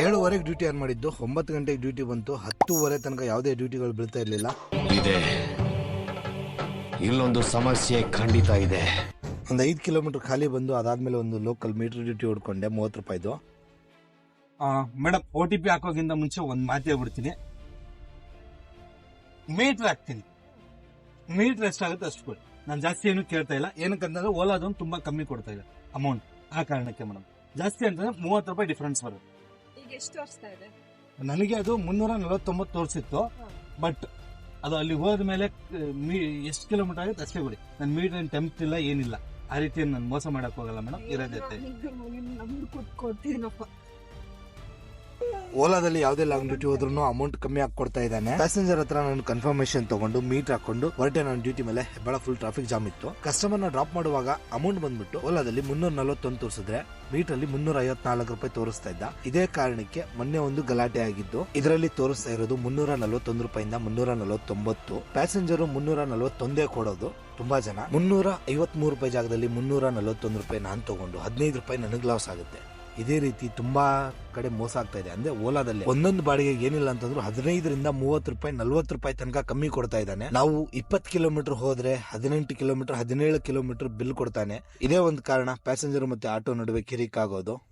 ಏಳುವರೆಗೆ duty on ಮಾಡಿದ್ದು? ಒಂಬತ್ತು ಗಂಟೆಗೆ ಡ್ಯೂಟಿ ಬಂತು. ಹತ್ತೂವರೆ ತನಕ ಯಾವುದೇ ಡ್ಯೂಟಿಗಳು ಬೀಳ್ತಾ ಇರಲಿಲ್ಲ. ಇದೆ. ಇಲ್ಲೊಂದು ಸಮಸ್ಯೆ ಖಂಡಿತ ಇದೆ. ಒಂದು ಐದು ಕಿಲೋಮೀಟರ್ ಖಾಲಿ ಬಂದು ಅದಾದ್ಮೇಲೆ ಒಂದು ಲೋಕಲ್ ಮೀಟರ್ ಡ್ಯೂಟಿ ಹೊಡ್ಕೊಂಡೆ ಮೂವತ್ತು ರೂಪಾಯಿದು. ಮೇಡಮ್ ಓ ಟಿ ಪಿ ಹಾಕೋಗಿಂತ ಮುಂಚೆ ಒಂದು ಮಾತು ಹೇಳ್ಬಿಡ್ತೀನಿ. ಮೀಟರ್ ಹಾಕ್ತೀನಿ. ಮೀಟರ್ ಎಷ್ಟಾಗುತ್ತೆ ಅಷ್ಟು ಕೊಡಿ. ನಾನು ಜಾಸ್ತಿ ಏನು ಕೇಳ್ತಾ ಇಲ್ಲ. ಏನಕ್ಕಂತಂದ್ರೆ ಓಲಾದೊಂದು ತುಂಬಾ ಕಮ್ಮಿ ಕೊಡ್ತಾ ಇದೆ. ಅಮೌಂಟ್ ಆ ಕಾರಣಕ್ಕೆ ಮೇಡಮ್ ಜಾಸ್ತಿ ಅಂತಂದ್ರೆ ಮೂವತ್ತು ರೂಪಾಯಿ ಡಿಫ್ರೆನ್ಸ್ ಬರುತ್ತೆ. ಎಷ್ಟು ತೋರಿಸ್ತಾ ಇದೆ? ನನಗೆ ಅದು ಮುನ್ನೂರ ನಲವತ್ತೊಂಬತ್ತು ತೋರಿಸಿತ್ತು ಬಟ್ ಅದು ಅಲ್ಲಿ ಹೋದ ಮೇಲೆ ಎಷ್ಟು ಕಿಲೋಮೀಟರ್ ಆಗುತ್ತೆ ಅಷ್ಟೇ ಬಿಡಿ. ನನ್ನ ಮೀಟರ್ ಟೆಂಪ್ಟ್ ಇಲ್ಲ ಏನಿಲ್ಲ. ಆ ರೀತಿ ನಾನು ಮೋಸ ಮಾಡಕ್ ಹೋಗಲ್ಲ ಮೇಡಮ್ ಇರೋದೈತೆ ನಮ್ದು ಕೊಡ್ತೀನಪ್ಪ. ಓಲಾದಲ್ಲಿ ಯಾವುದೇ ಲಾಂಗ್ ಡ್ಯೂಟಿ ಹೋದ್ರೂ ಅಮೌಂಟ್ ಕಮ್ಮಿ ಹಾಕಿ ಕೊಡ್ತಾ ಇದ್ದಾನೆ. ಪ್ಯಾಸೆಂಜರ್ ಹತ್ರ ನಾನು ಕನ್ಫರ್ಮೇಶನ್ ತಗೊಂಡು ಮೀಟ್ ಹಾಕೊಂಡು ಹೊರಟೆ ನಾನು ಡ್ಯೂಟಿ ಮೇಲೆ ಬಹಳ ಫುಲ್ ಟ್ರಾಫಿಕ್ ಜಾಮ್ ಇತ್ತು. ಕಸ್ಟಮರ್ನ ಡ್ರಾಪ್ ಮಾಡುವಾಗ ಅಮೌಂಟ್ ಬಂದ್ಬಿಟ್ಟು ಓಲಾದಲ್ಲಿ ಮುನ್ನೂರ ನಲವತ್ತೊಂದು ತೋರಿಸಿದ್ರೆ ಮೀಟ್ ಅಲ್ಲಿ ಮುನ್ನೂರ ಐವತ್ನಾಲ್ಕು ರೂಪಾಯಿ ತೋರಿಸ್ತಾ ಇದ್ದ. ಇದೇ ಕಾರಣಕ್ಕೆ ಮೊನ್ನೆ ಒಂದು ಗಲಾಟೆ ಆಗಿದ್ದು, ಇದರಲ್ಲಿ ತೋರಿಸ್ತಾ ಇರೋದು ಮುನ್ನೂರ ನಲವತ್ತೊಂದು ರೂಪಾಯಿಂದ ಮುನ್ನೂರ ನಲವತ್ತೊಂಬತ್ತು. ಪ್ಯಾಸೆಂಜರು ಮುನ್ನೂರ ನಲವತ್ತೊಂದೇ ಕೊಡೋದು ತುಂಬಾ ಜನ. ಮುನ್ನೂರ ಐವತ್ ಮೂರು ರೂಪಾಯಿ ಜಾಗದಲ್ಲಿ ಮುನ್ನೂರ ನಲವತ್ತೊಂದು ರೂಪಾಯಿ ನಾನು ತಗೊಂಡು ಹದಿನೈದು ರೂಪಾಯಿ ನನಗೆ ಲಾಸ್ ಆಗುತ್ತೆ. ಇದೇ ರೀತಿ ತುಂಬಾ ಕಡೆ ಮೋಸ ಆಗ್ತಾ ಇದೆ. ಅಂದ್ರೆ ಓಲಾದಲ್ಲಿ ಒಂದೊಂದು ಬಾಡಿಗೆ ಏನಿಲ್ಲ ಅಂತಂದ್ರು ಹದಿನೈದರಿಂದ ಮೂವತ್ತು ರೂಪಾಯಿ, ನಲ್ವತ್ತು ರೂಪಾಯಿ ತನಕ ಕಮ್ಮಿ ಕೊಡ್ತಾ ಇದ್ದಾನೆ. ನಾವು ಇಪ್ಪತ್ತು ಕಿಲೋಮೀಟರ್ ಹೋದ್ರೆ, ಹದಿನೆಂಟು ಕಿಲೋಮೀಟರ್, ಹದಿನೇಳು ಕಿಲೋಮೀಟರ್ ಬಿಲ್ ಕೊಡ್ತಾನೆ. ಇದೇ ಒಂದು ಕಾರಣ, ಪ್ಯಾಸೆಂಜರ್ ಮತ್ತೆ ಆಟೋ ನಡುವೆ ಕಿರಿಕ್ ಆಗೋದು.